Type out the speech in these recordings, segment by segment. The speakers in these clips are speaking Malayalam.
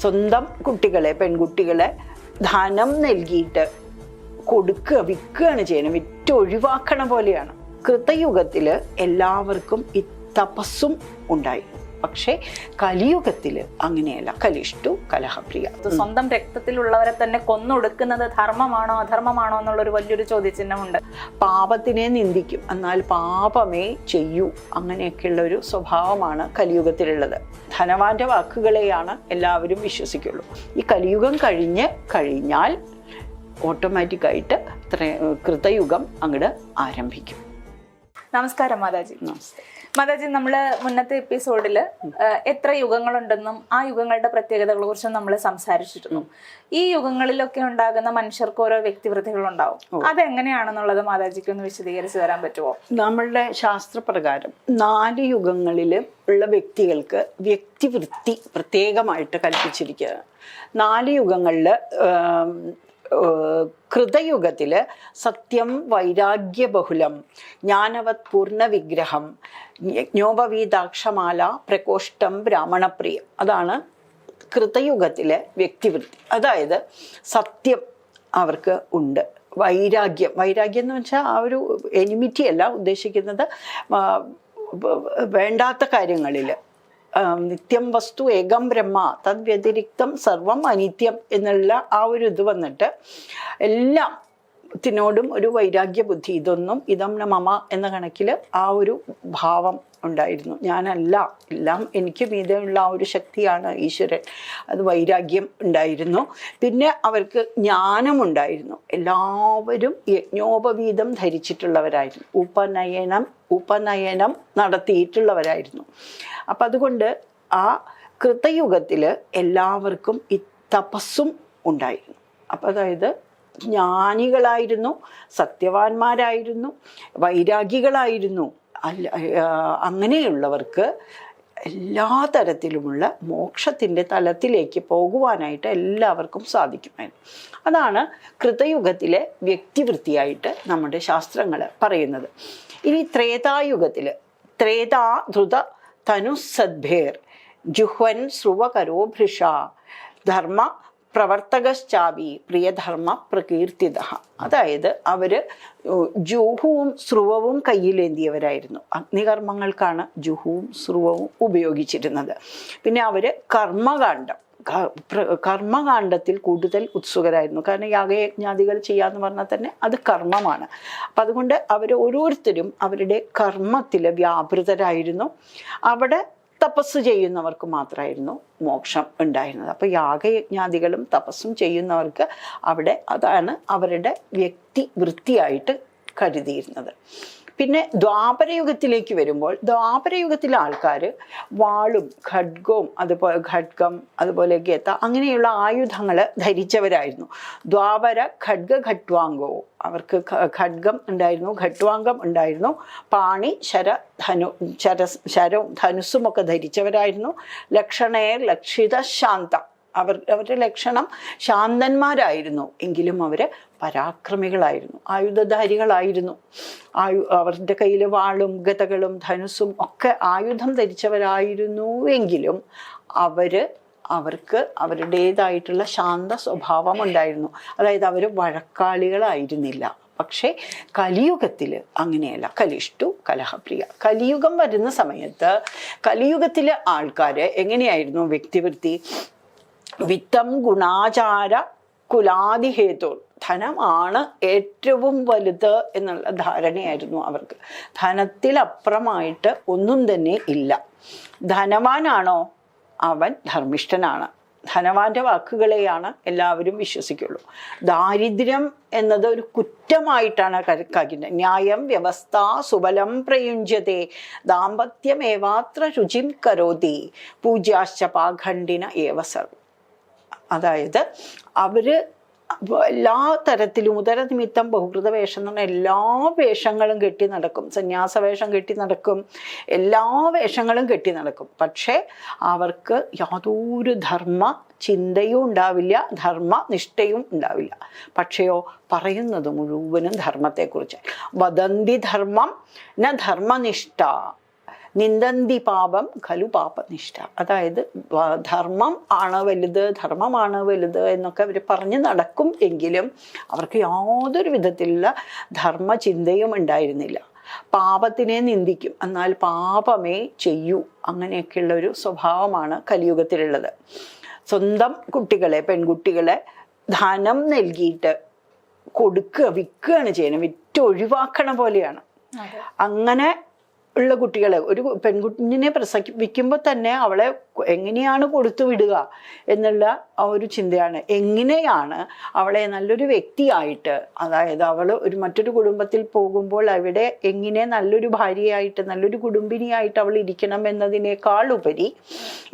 സ്വന്തം കുട്ടികളെ പെൺകുട്ടികളെ ധനം നൽകിയിട്ട് കൊടുക്കുക വിൽക്കുകയാണ് ചെയ്യണം വിറ്റ് ഒഴിവാക്കണ പോലെയാണ്. കൃതയുഗത്തിൽ എല്ലാവർക്കും ഈ തപസ്സും ഉണ്ടായി. പക്ഷേ കലിയുഗത്തിൽ അങ്ങനെയല്ല. കലിഷ്ടു കലഹപ്രിയ. സ്വന്തം രക്തത്തിലുള്ളവരെ തന്നെ കൊന്നൊടുക്കുന്നത് ധർമ്മമാണോ അധർമ്മമാണോ എന്നുള്ളൊരു വലിയൊരു ചോദ്യചിഹ്നമുണ്ട്. പാപത്തിനെ നിന്ദിക്കും. എന്നാൽ പാപമേ ചെയ്യൂ. അങ്ങനെയൊക്കെയുള്ള ഒരു സ്വഭാവമാണ് കലിയുഗത്തിലുള്ളത്. ധനവാന്റെ വാക്കുകളെയാണ് എല്ലാവരും വിശ്വസിക്കുള്ളൂ. ഈ കലിയുഗം കഴിഞ്ഞ് കഴിഞ്ഞാൽ ഓട്ടോമാറ്റിക്കായിട്ട് കൃതയുഗം അങ്ങോട്ട് ആരംഭിക്കും. നമസ്കാരം മാതാജി. നമസ്തേ മാതാജി നമ്മൾ മുന്നത്തെ എപ്പിസോഡിൽ എത്ര യുഗങ്ങളുണ്ടെന്നും ആ യുഗങ്ങളുടെ പ്രത്യേകതകളെ കുറിച്ചും നമ്മൾ സംസാരിച്ചിരുന്നു. ഈ യുഗങ്ങളിലൊക്കെ ഉണ്ടാകുന്ന മനുഷ്യർക്ക് ഓരോ വ്യക്തിവൃത്തികൾ ഉണ്ടാവും അതെങ്ങനെയാണെന്നുള്ളത് മാതാജിക്ക് ഒന്ന് വിശദീകരിച്ച് തരാൻ പറ്റുമോ? നമ്മളുടെ ശാസ്ത്രപ്രകാരം നാല് യുഗങ്ങളിൽ ഉള്ള വ്യക്തികൾക്ക് വ്യക്തിവൃത്തി പ്രത്യേകമായിട്ട് കൽപ്പിച്ചിരിക്കുക നാല് യുഗങ്ങളിൽ കൃതയുഗത്തിൽ സത്യം വൈരാഗ്യബഹുലം ജ്ഞാനവത് പൂർണ വിഗ്രഹം യജ്ഞോപവീതാക്ഷമാല പ്രകോഷ്ടം ബ്രാഹ്മണപ്രിയം. അതാണ് കൃതയുഗത്തിലെ വ്യക്തിവൃത്തി. അതായത് സത്യം അവർക്ക് ഉണ്ട്. വൈരാഗ്യം. വൈരാഗ്യം എന്ന് വെച്ചാൽ ആ ഒരു എനിമിറ്റി അല്ല ഉദ്ദേശിക്കുന്നത് വേണ്ടാത്ത കാര്യങ്ങളിൽ നിത്യം വസ്തു ഏകം ബ്രഹ്മ തദ്വ്യതിരിക്തം സർവം അനിത്യം എന്നുള്ള ആ ഒരു ഇത് വന്നിട്ട് എല്ലാം ത്തിനോടും ഒരു വൈരാഗ്യ ബുദ്ധി ഇതൊന്നും ഇതം മമ എന്ന കണക്കിൽ ആ ഒരു ഭാവം ഉണ്ടായിരുന്നു. ഞാനല്ല എല്ലാം എനിക്ക് മീതെയുള്ള ആ ഒരു ശക്തിയാണ് ഈശ്വരൻ. അത് വൈരാഗ്യം ഉണ്ടായിരുന്നു. പിന്നെ അവർക്ക് ജ്ഞാനമുണ്ടായിരുന്നു എല്ലാവരും യജ്ഞോപവീതം ധരിച്ചിട്ടുള്ളവരായിരുന്നു. ഉപനയനം ഉപനയനം നടത്തിയിട്ടുള്ളവരായിരുന്നു. അപ്പം അതുകൊണ്ട് ആ കൃതയുഗത്തിൽ എല്ലാവർക്കും ഈ തപസ്സും ഉണ്ടായിരുന്നു. അപ്പം അതായത് ജ്ഞാനികളായിരുന്നു സത്യവാന്മാരായിരുന്നു വൈരാഗികളായിരുന്നു. അല്ല അങ്ങനെയുള്ളവർക്ക് എല്ലാ തരത്തിലുമുള്ള മോക്ഷത്തിന്റെ തലത്തിലേക്ക് പോകുവാനായിട്ട് എല്ലാവർക്കും സാധിക്കുമായിരുന്നു. അതാണ് കൃതയുഗത്തിലെ വ്യക്തിവൃത്തിയായിട്ട് നമ്മുടെ ശാസ്ത്രങ്ങൾ പറയുന്നത്. ഇനി ത്രേതായുഗത്തിൽ ത്രേതാ ധൃത തനുസദ്ഭേർ ജുഹ്വൻ ശ്രുവകരോ ഭൃഷ ധർമ്മ പ്രവർത്തകശ്ചാപി പ്രിയധർമ്മ പ്രകീർത്തിത. അതായത് അവർ ജൂഹുവും സ്രുവവും കയ്യിലേന്തിയവരായിരുന്നു. അഗ്നികർമ്മങ്ങൾക്കാണ് ജുഹുവും സ്രുവവും ഉപയോഗിച്ചിരുന്നത്. പിന്നെ അവർ കർമ്മകാണ്ഡം കർമ്മകാണ്ഡത്തിൽ കൂടുതൽ ഉത്സുകരായിരുന്നു. കാരണം യാഗയജ്ഞാദികൾ ചെയ്യാന്ന് പറഞ്ഞാൽ തന്നെ അത് കർമ്മമാണ്. അപ്പം അതുകൊണ്ട് അവർ ഓരോരുത്തരും അവരുടെ കർമ്മത്തിൽ വ്യാപൃതരായിരുന്നു. അവിടെ തപസ് ചെയ്യുന്നവർക്ക് മാത്രമായിരുന്നു മോക്ഷം ഉണ്ടായിരുന്നത്. അപ്പോൾ യാഗയജ്ഞാദികളും തപസ്സും ചെയ്യുന്നവർക്ക് അവിടെ അതാണ് അവരുടെ വ്യക്തി വൃത്തിയായിട്ട് കരുതിയിരുന്നത്. പിന്നെ ദ്വാപരയുഗത്തിലേക്ക് വരുമ്പോൾ ദ്വാപരയുഗത്തിലെ ആൾക്കാർ വാളും ഖഡ്ഗവും അതുപോലെ ഖഡ്ഗം അതുപോലെ ഗത അങ്ങനെയുള്ള ആയുധങ്ങൾ ധരിച്ചവരായിരുന്നു. ദ്വാപര ഖഡ്ഗ ഖട്വാംഗവും അവർക്ക് ഖഡ്ഗം ഉണ്ടായിരുന്നു ഖട്വാംഗം ഉണ്ടായിരുന്നു. പാണി ശര ധനു ശര ശരവും ധനുസ്സുമൊക്കെ ധരിച്ചവരായിരുന്നു. ലക്ഷണേർ ലക്ഷിത ശാന്ത. അവർ അവരുടെ ലക്ഷണം ശാന്തന്മാരായിരുന്നു. എങ്കിലും അവർ പരാക്രമികളായിരുന്നു. ആയുധധാരികളായിരുന്നു. ആയു അവരുടെ കയ്യിൽ വാളും ഗതകളും ധനുസ്സും ഒക്കെ ആയുധം ധരിച്ചവരായിരുന്നു എങ്കിലും അവർ അവർക്ക് അവരുടേതായിട്ടുള്ള ശാന്ത സ്വഭാവം ഉണ്ടായിരുന്നു അതായത് അവർ വഴക്കാളികളായിരുന്നില്ല. പക്ഷേ കലിയുഗത്തിൽ അങ്ങനെയല്ല. കലിഷ്ടു കലഹപ്രിയ. കലിയുഗം വരുന്ന സമയത്ത് കലിയുഗത്തിലെ ആൾക്കാർ എങ്ങനെയായിരുന്നു വ്യക്തിവൃത്തി? വിത്തം ഗുണാചാര കുലാദിഹേതു ധനമാണ് ഏറ്റവും വലുത് എന്നുള്ള ധാരണയായിരുന്നു അവർക്ക്. ധനത്തിലപ്പുറമായിട്ട് ഒന്നും തന്നെ ഇല്ല. ധനവാനാണോ? അവൻ ധർമ്മിഷ്ഠനാണ്. ധനവാന്റെ വാക്കുകളെയാണ് എല്ലാവരും വിശ്വസിക്കുള്ളൂ. ദാരിദ്ര്യം എന്നത് ഒരു കുറ്റമായിട്ടാണ് കരുക്കാക്കുന്നത് ന്യായം വ്യവസ്ഥ സുബലം പ്രയുഞ്ജത്തെ ദാമ്പത്യമേവാത്ര രുചിം കരോതി പൂജാശ്ച പാഖണ്ഡിന ഏവ അതായത് അവർ എല്ലാ തരത്തിലും ഉദരനിമിത്തം ബഹുകൃത വേഷം എന്ന് പറഞ്ഞാൽ എല്ലാ വേഷങ്ങളും കെട്ടി നടക്കും. സന്യാസ വേഷം കെട്ടി നടക്കും. എല്ലാ വേഷങ്ങളും കെട്ടി നടക്കും. പക്ഷേ അവർക്ക് യാതൊരു ധർമ്മ ചിന്തയും ഉണ്ടാവില്ല ധർമ്മ നിഷ്ഠയും ഉണ്ടാവില്ല. പക്ഷെയോ പറയുന്നത് മുഴുവനും ധർമ്മത്തെക്കുറിച്ച് വദന്തി ധർമ്മം ന ധർമ്മനിഷ്ഠ. നിന്ദന്തി പാപം ഖലു പാപനിഷ്ഠ. അതായത് ധർമ്മം ആണ് വലുത് ധർമ്മമാണ് വലുത് എന്നൊക്കെ അവർ പറഞ്ഞ് നടക്കും എങ്കിലും അവർക്ക് യാതൊരു വിധത്തിലുള്ള ധർമ്മചിന്തയും ഉണ്ടായിരുന്നില്ല. പാപത്തിനെ നിന്ദിക്കും എന്നാൽ പാപമേ ചെയ്യൂ അങ്ങനെയൊക്കെയുള്ള ഒരു സ്വഭാവമാണ് കലിയുഗത്തിലുള്ളത്. സ്വന്തം കുട്ടികളെ പെൺകുട്ടികളെ ധനം നൽകിയിട്ട് കൊടുക്കുക വിൽക്കുകയാണ് ചെയ്യുന്നത്. വിറ്റ് ഒഴിവാക്കണ പോലെയാണ് അങ്ങനെ ഉള്ള കുട്ടികളെ ഒരു പെൺകുഞ്ഞിനെ പ്രസവിക്കുമ്പോൾ തന്നെ അവളെ എങ്ങനെയാണ് കൊടുത്തു വിടുക എന്നുള്ള ഒരു ചിന്തയാണ്. എങ്ങനെയാണ് അവളെ നല്ലൊരു വ്യക്തിയായിട്ട് അതായത് അവൾ ഒരു മറ്റൊരു കുടുംബത്തിൽ പോകുമ്പോൾ അവിടെ എങ്ങനെ നല്ലൊരു ഭാര്യയായിട്ട് നല്ലൊരു കുടുംബിനിയായിട്ട് അവൾ ഇരിക്കണം എന്നതിനേക്കാൾ ഉപരി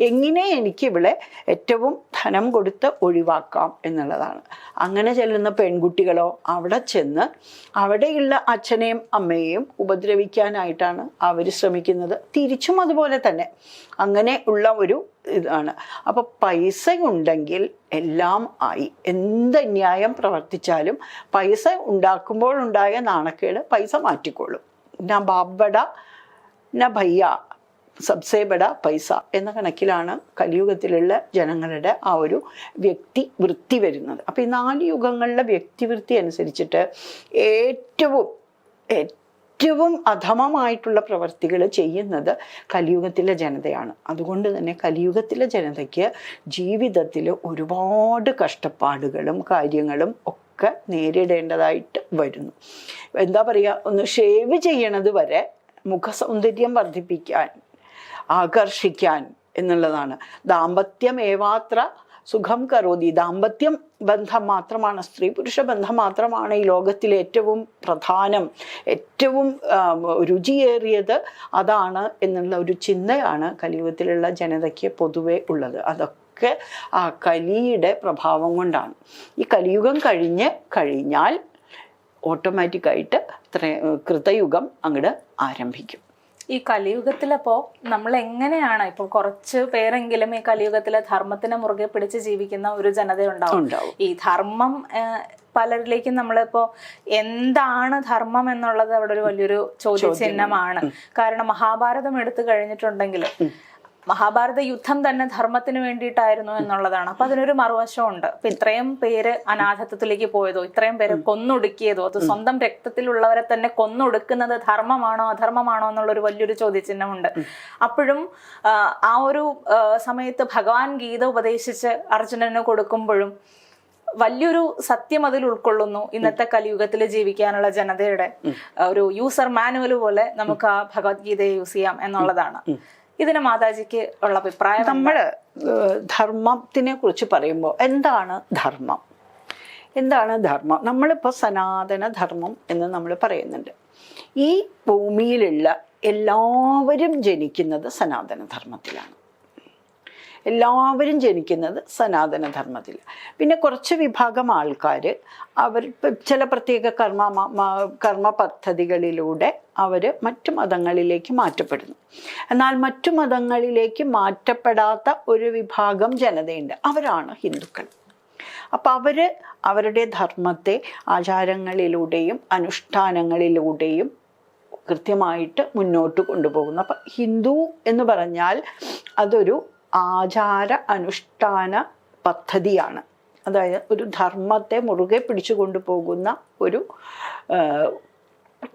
എങ്ങനെ എനിക്ക് ഇവളെ ഏറ്റവും ധനം കൊടുത്ത് ഒഴിവാക്കാം എന്നുള്ളതാണ്. അങ്ങനെ ചെല്ലുന്ന പെൺകുട്ടികളോ അവിടെ ചെന്ന് അവിടെയുള്ള അച്ഛനെയും അമ്മയെയും ഉപദ്രവിക്കാനായിട്ടാണ് അവർ ശ്രമിക്കുന്നത്. തിരിച്ചും അതുപോലെ തന്നെ അങ്ങനെ ഉള്ള ഒരു ഇതാണ്. അപ്പൊ പൈസ ഉണ്ടെങ്കിൽ എല്ലാം ആയി എന്ത് ന്യായം പ്രവർത്തിച്ചാലും പൈസ ഉണ്ടാക്കുമ്പോൾ ഉണ്ടായ നാണക്കേട് പൈസ മാറ്റിക്കൊള്ളും. ന ബാബട ന ഭയ്യ സബ്സേ ബഡ പൈസ എന്ന കണക്കിലാണ് കലിയുഗത്തിലുള്ള ജനങ്ങളുടെ ആ ഒരു വ്യക്തി വൃത്തി വരുന്നത്. അപ്പം ഈ നാല് യുഗങ്ങളിലെ വ്യക്തിവൃത്തി അനുസരിച്ചിട്ട് ഏറ്റവും ഏറ്റവും അധമമായിട്ടുള്ള പ്രവർത്തികൾ ചെയ്യുന്നത് കലിയുഗത്തിലെ ജനതയാണ്. അതുകൊണ്ട് തന്നെ കലിയുഗത്തിലെ ജനതയ്ക്ക് ജീവിതത്തിൽ ഒരുപാട് കഷ്ടപ്പാടുകളും കാര്യങ്ങളും ഒക്കെ നേരിടേണ്ടതായിട്ട് വരുന്നു. എന്താ പറയുക ഒന്ന് ഷേവ് ചെയ്യണത് വരെ മുഖസൗന്ദര്യം വർദ്ധിപ്പിക്കാൻ ആകർഷിക്കാൻ എന്നുള്ളതാണ്. ദാമ്പത്യം ഏവാത്ര സുഖം കരോതി. ദാമ്പത്യം ബന്ധം മാത്രമാണ് സ്ത്രീ പുരുഷ ബന്ധം മാത്രമാണ് ഈ ലോകത്തിലെ ഏറ്റവും പ്രധാനം. ഏറ്റവും രുചിയേറിയത് അതാണ് എന്നുള്ള ഒരു ചിന്തയാണ് കലിയുഗത്തിലുള്ള ജനതയ്ക്ക് പൊതുവെ ഉള്ളത്. അതൊക്കെ ആ കലിയുടെ പ്രഭാവം കൊണ്ടാണ്. ഈ കലിയുഗം കഴിഞ്ഞ് കഴിഞ്ഞാൽ ഓട്ടോമാറ്റിക്കായിട്ട് കൃതയുഗം അങ്ങോട്ട് ആരംഭിക്കും. ഈ കലിയുഗത്തിലപ്പോ നമ്മൾ എങ്ങനെയാണ് ഇപ്പൊ കുറച്ച് പേരെങ്കിലും ഈ കലിയുഗത്തിലെ ധർമ്മത്തിനെ മുറുകെ പിടിച്ച് ജീവിക്കുന്ന ഒരു ജനത ഉണ്ടാവും. ഉണ്ടാവും ഈ ധർമ്മം പലരിലേക്കും നമ്മളിപ്പോ എന്താണ് ധർമ്മം എന്നുള്ളത് അവിടെ ഒരു വലിയൊരു ചോദ്യചിഹ്നമാണ്. കാരണം മഹാഭാരതം എടുത്തു കഴിഞ്ഞിട്ടുണ്ടെങ്കിൽ മഹാഭാരത യുദ്ധം തന്നെ ധർമ്മത്തിന് വേണ്ടിയിട്ടായിരുന്നു എന്നുള്ളതാണ്. അപ്പൊ അതിനൊരു മറുവശമുണ്ട്. അപ്പൊ ഇത്രയും പേര് അനാഥത്വത്തിലേക്ക് പോയതോ ഇത്രയും പേര് കൊന്നൊടുക്കിയതോ അത് സ്വന്തം രക്തത്തിലുള്ളവരെ തന്നെ കൊന്നൊടുക്കുന്നത് ധർമ്മമാണോ അധർമ്മമാണോ എന്നുള്ളൊരു വലിയൊരു ചോദ്യചിഹ്നമുണ്ട്. അപ്പോഴും ആ, ഒരു സമയത്ത് ഭഗവാൻ ഗീത ഉപദേശിച്ച് അർജുനന് കൊടുക്കുമ്പോഴും വലിയൊരു സത്യം അതിൽ ഉൾക്കൊള്ളുന്നു ഇന്നത്തെ കലിയുഗത്തിൽ ജീവിക്കാനുള്ള ജനതയുടെ ഒരു യൂസർ മാനുവൽ പോലെ നമുക്ക് ആ ഭഗവത്ഗീതയെ യൂസ് ചെയ്യാം എന്നുള്ളതാണ്. ഇതിന് മാതാജിക്ക് ഉള്ള അഭിപ്രായം നമ്മൾ ധർമ്മത്തിനെ കുറിച്ച് പറയുമ്പോൾ എന്താണ് ധർമ്മം? എന്താണ് ധർമ്മം? നമ്മളിപ്പോൾ സനാതന ധർമ്മം എന്ന് നമ്മൾ പറയുന്നുണ്ട്. ഈ ഭൂമിയിലുള്ള എല്ലാവരും ജനിക്കുന്നത് സനാതന ധർമ്മത്തിലാണ് എല്ലാവരും ജനിക്കുന്നത് സനാതനധർമ്മത്തിൽ പിന്നെ കുറച്ച് വിഭാഗം ആൾക്കാർ അവർ ചില പ്രത്യേക കർമ്മ കർമ്മ പദ്ധതികളിലൂടെ അവർ മറ്റു മതങ്ങളിലേക്ക് മാറ്റപ്പെടുന്നു. എന്നാൽ മറ്റു മതങ്ങളിലേക്ക് മാറ്റപ്പെടാത്ത ഒരു വിഭാഗം ജനതയുണ്ട്. അവരാണ് ഹിന്ദുക്കൾ. അപ്പം അവർ അവരുടെ ധർമ്മത്തെ ആചാരങ്ങളിലൂടെയും അനുഷ്ഠാനങ്ങളിലൂടെയും കൃത്യമായിട്ട് മുന്നോട്ട് കൊണ്ടുപോകുന്നു. അപ്പം ഹിന്ദു എന്ന് പറഞ്ഞാൽ അതൊരു ആചാര അനുഷ്ഠാന പദ്ധതിയാണ്. അതായത് ഒരു ധർമ്മത്തെ മുറുകെ പിടിച്ചു കൊണ്ടുപോകുന്ന ഒരു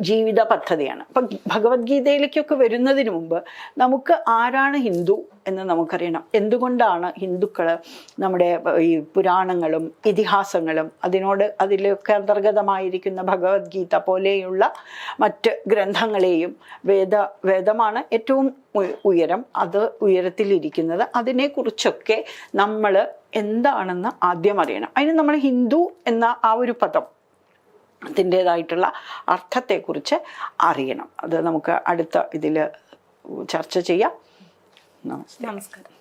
ജീവിത പദ്ധതിയാണ് അപ്പം ഭഗവത്ഗീതയിലേക്കൊക്കെ വരുന്നതിന് മുമ്പ് നമുക്ക് ആരാണ് ഹിന്ദു എന്ന് നമുക്കറിയണം. എന്തുകൊണ്ടാണ് ഹിന്ദുക്കൾ നമ്മുടെ ഈ പുരാണങ്ങളും ഇതിഹാസങ്ങളും അതിനോട് അതിലൊക്കെ അന്തർഗതമായിരിക്കുന്ന ഭഗവത്ഗീത പോലെയുള്ള മറ്റ് ഗ്രന്ഥങ്ങളെയും വേദ വേദമാണ് ഏറ്റവും ഉയരം. അത് ഉയരത്തിലിരിക്കുന്നത് അതിനെക്കുറിച്ചൊക്കെ നമ്മൾ എന്താണെന്ന് ആദ്യം അറിയണം. അതിന് നമ്മൾ ഹിന്ദു എന്ന ആ ഒരു പദം അതിന്റേതായിട്ടുള്ള അർത്ഥത്തെക്കുറിച്ച് അറിയണം. അത് നമുക്ക് അടുത്ത ഇതിൽ ചർച്ച ചെയ്യാം. നമസ്കാരം.